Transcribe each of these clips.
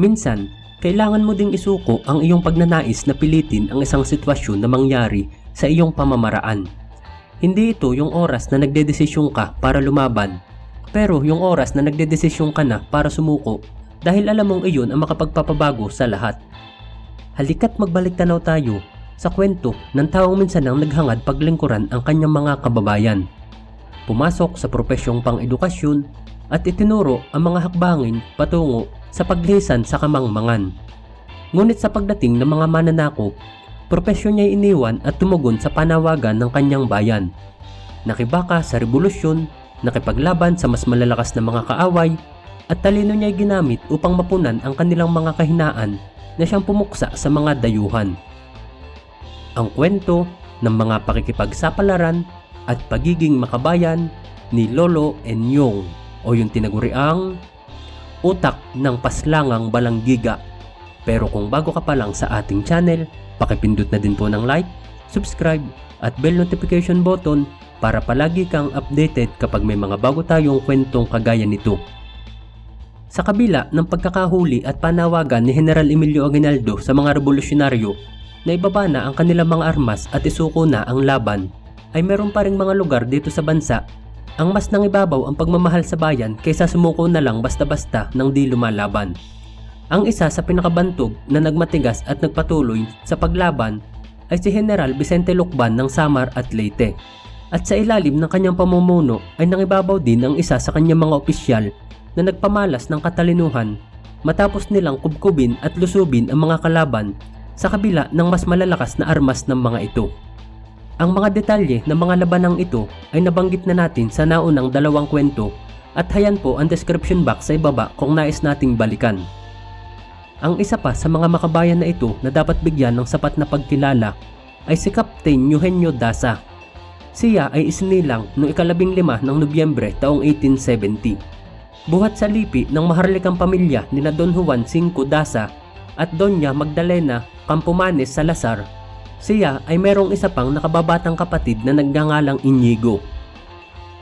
Minsan, kailangan mo ding isuko ang iyong pagnanais na pilitin ang isang sitwasyon na mangyari sa iyong pamamaraan. Hindi ito yung oras na nagdedesisyon ka para lumaban, pero yung oras na nagdedesisyon ka na para sumuko dahil alam mong iyon ang makapagpapabago sa lahat. Halika't magbalik tanaw tayo sa kwento ng taong minsan ang naghangad paglingkuran ang kanyang mga kababayan. Pumasok sa profesyong pang-edukasyon at itinuro ang mga hakbangin patungo sa paglisan sa kamangmangan. Ngunit sa pagdating ng mga mananakop, propesyon niya iniwan at tumugon sa panawagan ng kanyang bayan. Nakibaka sa revolusyon, nakipaglaban sa mas malalakas na mga kaaway, at talino niya ginamit upang mapunan ang kanilang mga kahinaan na siyang pumuksa sa mga dayuhan. Ang kwento ng mga pakikipagsapalaran at pagiging makabayan ni Lolo Enyong o yung tinaguriang utak ng paslangang balanggiga. Pero kung bago ka pa lang sa ating channel, pakipindot na din po ng like, subscribe at bell notification button para palagi kang updated kapag may mga bago tayong kwentong kagaya nito. Sa kabila ng pagkakahuli at panawagan ni General Emilio Aguinaldo sa mga revolusyonaryo na ibaba na ang kanilang mga armas at isuko na ang laban, ay meron pa ring mga lugar dito sa bansa ang mas nangibabaw ang pagmamahal sa bayan kaysa sumuko na lang basta-basta nang di lumalaban. Ang isa sa pinakabantog na nagmatigas at nagpatuloy sa paglaban ay si General Vicente Lucban ng Samar at Leyte. At sa ilalim ng kanyang pamumuno ay nangibabaw din ang isa sa kanyang mga opisyal na nagpamalas ng katalinuhan matapos nilang kubkubin at lusubin ang mga kalaban sa kabila ng mas malalakas na armas ng mga ito. Ang mga detalye ng mga labanang ito ay nabanggit na natin sa naunang dalawang kwento at hayan po ang description box sa ibaba kung nais nating balikan. Ang isa pa sa mga makabayan na ito na dapat bigyan ng sapat na pagkilala ay si Captain Eugenio Daza. Siya ay isinilang noong ikalabing lima ng Nobyembre taong 1870. Buhat sa lipi ng maharlikang pamilya ni na Don Juan Cinco Daza at Doña Magdalena Campomanes Salazar siya ay merong isa pang nakababatang kapatid na nagngangalang Inigo.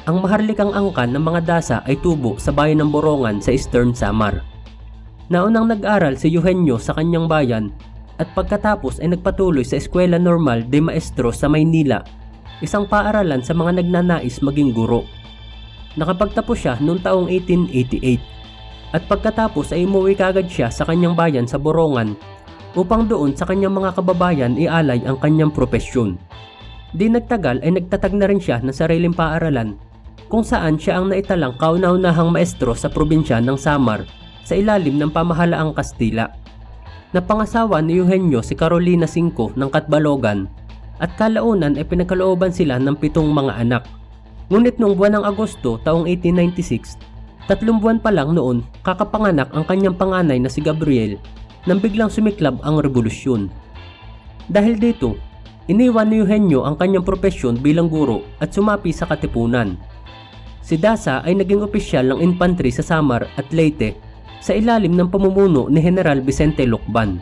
Ang maharlikang angkan ng mga dasa ay tubo sa bayan ng Borongan sa Eastern Samar. Naunang nag-aral si Eugenio sa kanyang bayan at pagkatapos ay nagpatuloy sa Eskwela Normal de Maestro sa Maynila, isang paaralan sa mga nagnanais maging guro. Nakapagtapos siya noong taong 1888 at pagkatapos ay umuwi kagad siya sa kanyang bayan sa Borongan upang doon sa kanyang mga kababayan ialay ang kanyang propesyon. Di nagtagal ay nagtatag na rin siya ng sariling paaralan kung saan siya ang naitalang kauna-unahang maestro sa probinsya ng Samar sa ilalim ng pamahalaang Kastila. Napangasawa ni Eugenio si Carolina V ng Katbalogan at kalaunan ay pinagkalooban sila ng pitong mga anak. Ngunit noong buwan ng Agosto taong 1896, tatlong buwan pa lang noon kakapanganak ang kanyang panganay na si Gabriel nang biglang sumiklab ang revolusyon. Dahil dito, iniwan ni Eugenio ang kanyang propesyon bilang guro at sumapi sa katipunan. Si Dasa ay naging opisyal ng infantry sa Samar at Leyte sa ilalim ng pamumuno ni General Vicente Lucban.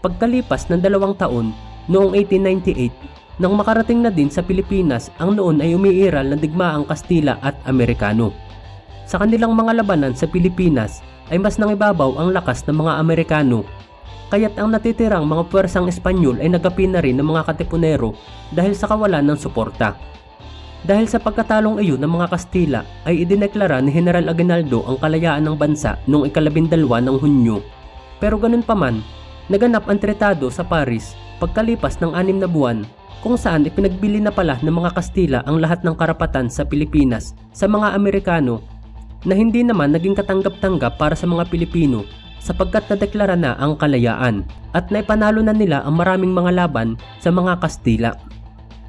Pagkalipas ng dalawang taon, noong 1898, nang makarating na din sa Pilipinas ang noon ay umiiral na digmaang Kastila at Amerikano. Sa kanilang mga labanan sa Pilipinas ay mas nangibabaw ang lakas ng mga Amerikano. Kaya't ang natitirang mga puwersang Espanyol ay nagapi na rin ng mga katipunero dahil sa kawalan ng suporta. Dahil sa pagkatalong iyon ng mga Kastila ay idineklara ni General Aguinaldo ang kalayaan ng bansa noong ikalabindalwa ng Hunyo. Pero ganun pa man, naganap ang tretado sa Paris pagkalipas ng anim na buwan kung saan ipinagbili na pala ng mga Kastila ang lahat ng karapatan sa Pilipinas sa mga Amerikano na hindi naman naging katanggap-tanggap para sa mga Pilipino sapagkat nadeklara na ang kalayaan at naipanalo na nila ang maraming mga laban sa mga Kastila.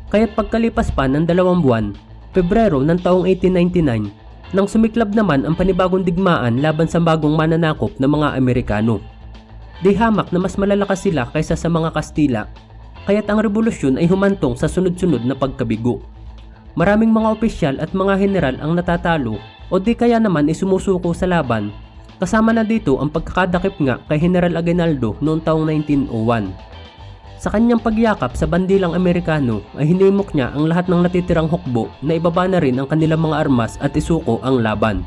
Kaya't pagkalipas pa ng dalawang buwan, Pebrero ng taong 1899, nang sumiklab naman ang panibagong digmaan laban sa bagong mananakop ng mga Amerikano. Di na mas malalakas sila kaysa sa mga Kastila, kaya't ang revolusyon ay humantong sa sunod-sunod na pagkabigo. Maraming mga opisyal at mga general ang natatalo o di kaya naman ay sumusuko sa laban. Kasama na dito ang pagkakadakip nga kay General Aguinaldo noong taong 1901. Sa kanyang pagyakap sa bandilang Amerikano ay hinimok niya ang lahat ng natitirang hukbo na ibaba na rin ang kanilang mga armas at isuko ang laban.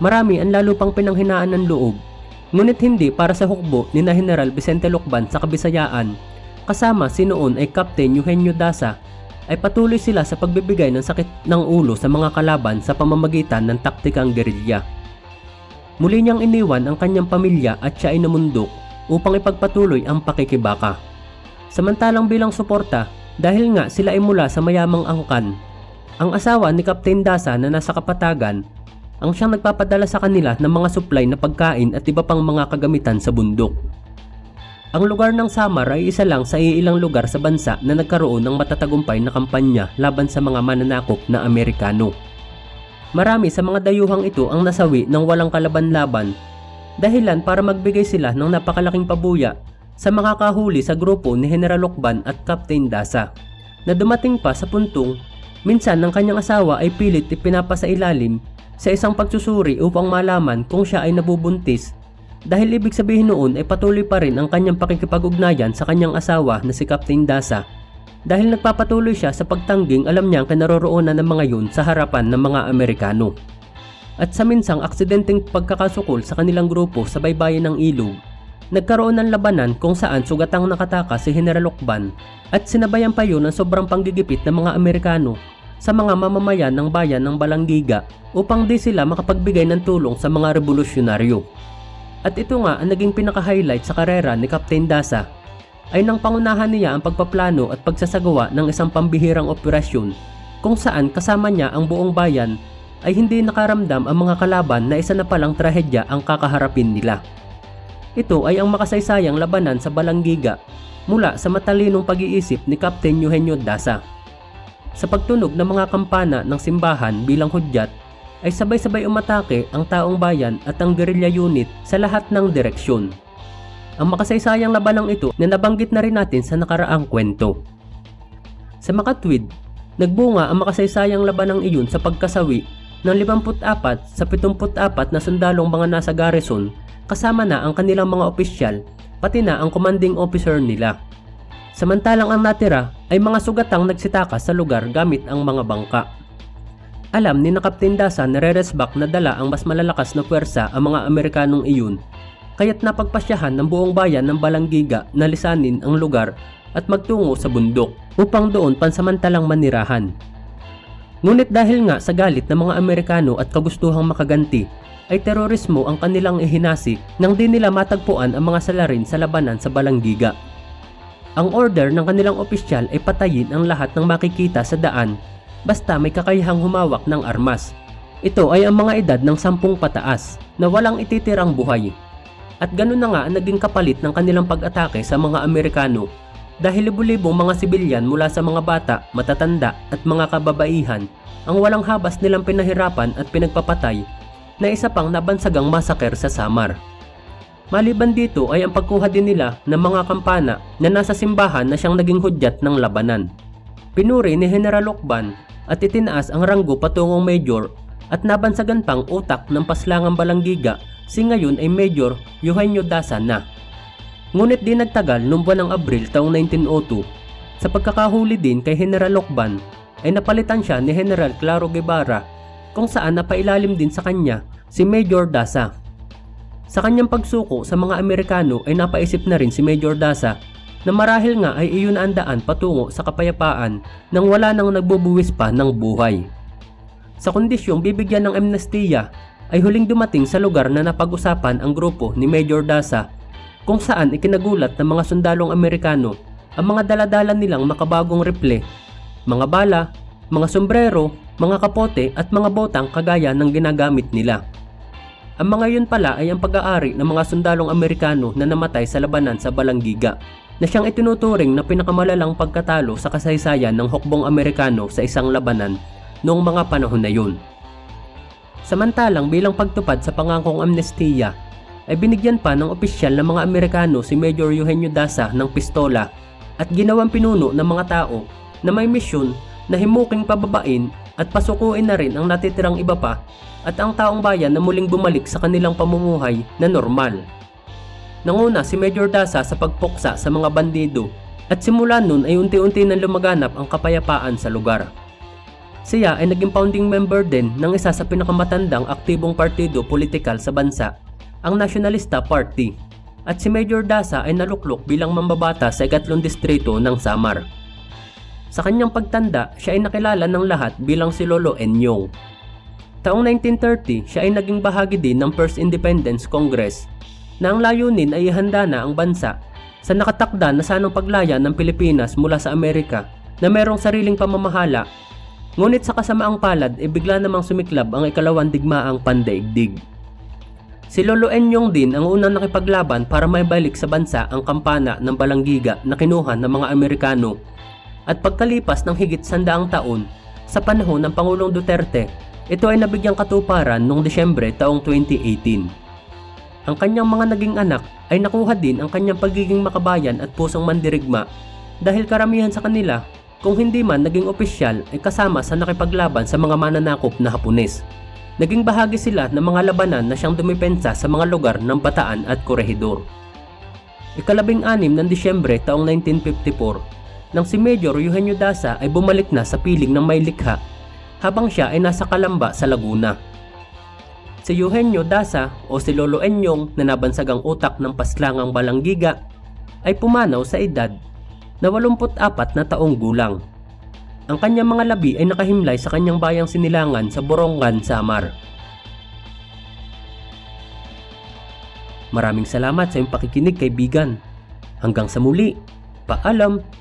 Marami ang lalo pang pinanghinaan ng loob Ngunit hindi para sa hukbo ni na General Vicente Lucban sa Kabisayaan. Kasama si noon ay Captain Eugenio Daza ay patuloy sila sa pagbibigay ng sakit ng ulo sa mga kalaban sa pamamagitan ng taktikang gerilya. Muli niyang iniwan ang kanyang pamilya at siya ay namundok upang ipagpatuloy ang pakikibaka. Samantalang bilang suporta, dahil nga sila ay mula sa mayamang angkan, ang asawa ni Captain Dasa na nasa kapatagan ang siyang nagpapadala sa kanila ng mga supply na pagkain at iba pang mga kagamitan sa bundok. Ang lugar ng Samar ay isa lang sa iilang lugar sa bansa na nagkaroon ng matatagumpay na kampanya laban sa mga mananakop na Amerikano. Marami sa mga dayuhang ito ang nasawi ng walang kalaban-laban dahilan para magbigay sila ng napakalaking pabuya sa mga kahuli sa grupo ni General Lokban at Captain Dasa na dumating pa sa puntong minsan ng kanyang asawa ay pilit ipinapasailalim sa isang pagsusuri upang malaman kung siya ay nabubuntis dahil ibig sabihin noon ay patuloy pa rin ang kanyang pakikipag-ugnayan sa kanyang asawa na si Captain Dasa dahil nagpapatuloy siya sa pagtangging alam niya ang kinaroroonan ng mga yun sa harapan ng mga Amerikano. At sa minsang aksidenteng pagkakasukol sa kanilang grupo sa baybayin ng ilog, nagkaroon ng labanan kung saan sugatang nakataka si General Lokban at sinabayan pa yun ng sobrang panggigipit ng mga Amerikano sa mga mamamayan ng bayan ng Balanggiga upang di sila makapagbigay ng tulong sa mga revolusyonaryo. At ito nga ang naging pinaka-highlight sa karera ni Captain Dasa ay nang pangunahan niya ang pagpaplano at pagsasagawa ng isang pambihirang operasyon kung saan kasama niya ang buong bayan ay hindi nakaramdam ang mga kalaban na isa na palang trahedya ang kakaharapin nila. Ito ay ang makasaysayang labanan sa Balanggiga mula sa matalinong pag-iisip ni Captain Eugenio Dasa. Sa pagtunog ng mga kampana ng simbahan bilang hudyat ay sabay-sabay umatake ang taong bayan at ang guerrilla unit sa lahat ng direksyon. Ang makasaysayang labanang ito na nabanggit na rin natin sa nakaraang kwento. Sa makatwid, nagbunga ang makasaysayang labanang iyon sa pagkasawi ng 54 sa 74 na sundalong mga nasa garrison kasama na ang kanilang mga opisyal pati na ang commanding officer nila. Samantalang ang natira ay mga sugatang nagsitakas sa lugar gamit ang mga bangka. Alam ni na Captain Dasa na reresbak na dala ang mas malalakas na puwersa ang mga Amerikanong iyon kaya't napagpasyahan ng buong bayan ng Balanggiga na lisanin ang lugar at magtungo sa bundok upang doon pansamantalang manirahan. Ngunit dahil nga sa galit ng mga Amerikano at kagustuhang makaganti, ay terorismo ang kanilang ihinasi nang di nila matagpuan ang mga salarin sa labanan sa Balanggiga. Ang order ng kanilang opisyal ay patayin ang lahat ng makikita sa daan basta may kakayahang humawak ng armas. Ito ay ang mga edad ng sampung pataas na walang ititirang buhay. At ganun na nga ang naging kapalit ng kanilang pag-atake sa mga Amerikano dahil libu-libong mga sibilyan mula sa mga bata, matatanda at mga kababaihan ang walang habas nilang pinahirapan at pinagpapatay na isa pang nabansagang masaker sa Samar. Maliban dito ay ang pagkuha din nila ng mga kampana na nasa simbahan na siyang naging hudyat ng labanan. Pinuri ni General Lokban at itinaas ang ranggo patungong major at nabansagan pang utak ng paslangang balanggiga si ngayon ay Major Eugenio Dasa na. Ngunit di nagtagal noong buwan ng Abril taong 1902, sa pagkakahuli din kay General Lokban ay napalitan siya ni General Claro Guevara kung saan napailalim din sa kanya si Major Dasa. Sa kanyang pagsuko sa mga Amerikano ay napaisip na rin si Major Dasa na marahil nga ay iyon ang daan patungo sa kapayapaan nang wala nang nagbubuwis pa ng buhay. Sa kondisyong bibigyan ng amnestiya ay huling dumating sa lugar na napag-usapan ang grupo ni Major Dasa kung saan ikinagulat ng mga sundalong Amerikano ang mga daladala nilang makabagong riple, mga bala, mga sombrero, mga kapote at mga botang kagaya ng ginagamit nila. Ang mga yun pala ay ang pag-aari ng mga sundalong Amerikano na namatay sa labanan sa Balanggiga na siyang itinuturing na pinakamalalang pagkatalo sa kasaysayan ng hukbong Amerikano sa isang labanan noong mga panahon na yun. Samantalang bilang pagtupad sa pangangkong amnestiya, ay binigyan pa ng opisyal ng mga Amerikano si Major Eugenio Dasa ng pistola at ginawang pinuno ng mga tao na may misyon na himuking pababain at pasukuin na rin ang natitirang iba pa at ang taong bayan na muling bumalik sa kanilang pamumuhay na normal. Nanguna si Major Dasa sa pagpuksa sa mga bandido at simula nun ay unti-unti nang lumaganap ang kapayapaan sa lugar. Siya ay naging founding member din ng isa sa pinakamatandang aktibong partido politikal sa bansa ang Nationalista Party at si Major Dasa ay naluklok bilang mambabata sa ikatlong distrito ng Samar. Sa kanyang pagtanda, siya ay nakilala ng lahat bilang si Lolo Enyong. Taong 1930, siya ay naging bahagi din ng First Independence Congress na ang layunin ay ihanda na ang bansa sa nakatakda na sanang paglaya ng Pilipinas mula sa Amerika na merong sariling pamamahala ngunit sa kasamaang palad ay bigla namang sumiklab ang ikalawang digmaang pandaigdig. Si Lolo Enyong din ang unang nakipaglaban para maibalik sa bansa ang kampana ng balanggiga na kinuha ng mga Amerikano at pagkalipas ng higit sandaang taon sa panahon ng Pangulong Duterte ito ay nabigyang katuparan noong Desyembre taong 2018. Ang kanyang mga naging anak ay nakuha din ang kanyang pagiging makabayan at pusong mandirigma dahil karamihan sa kanila kung hindi man naging opisyal ay kasama sa nakipaglaban sa mga mananakop na Hapones. Naging bahagi sila ng mga labanan na siyang dumipensa sa mga lugar ng Bataan at Corregidor. Ikalabing anim ng Disyembre taong 1954 nang si Major Eugenio Dasa ay bumalik na sa piling ng Maylikha habang siya ay nasa Kalamba sa Laguna. Si Eugenio Dasa o si Lolo Enyong na nabansagang utak ng paslangang balanggiga ay pumanaw sa edad na 84 na taong gulang. Ang kanyang mga labi ay nakahimlay sa kanyang bayang sinilangan sa Borongan, Samar. Maraming salamat sa iyong pakikinig kaibigan. Hanggang sa muli, paalam!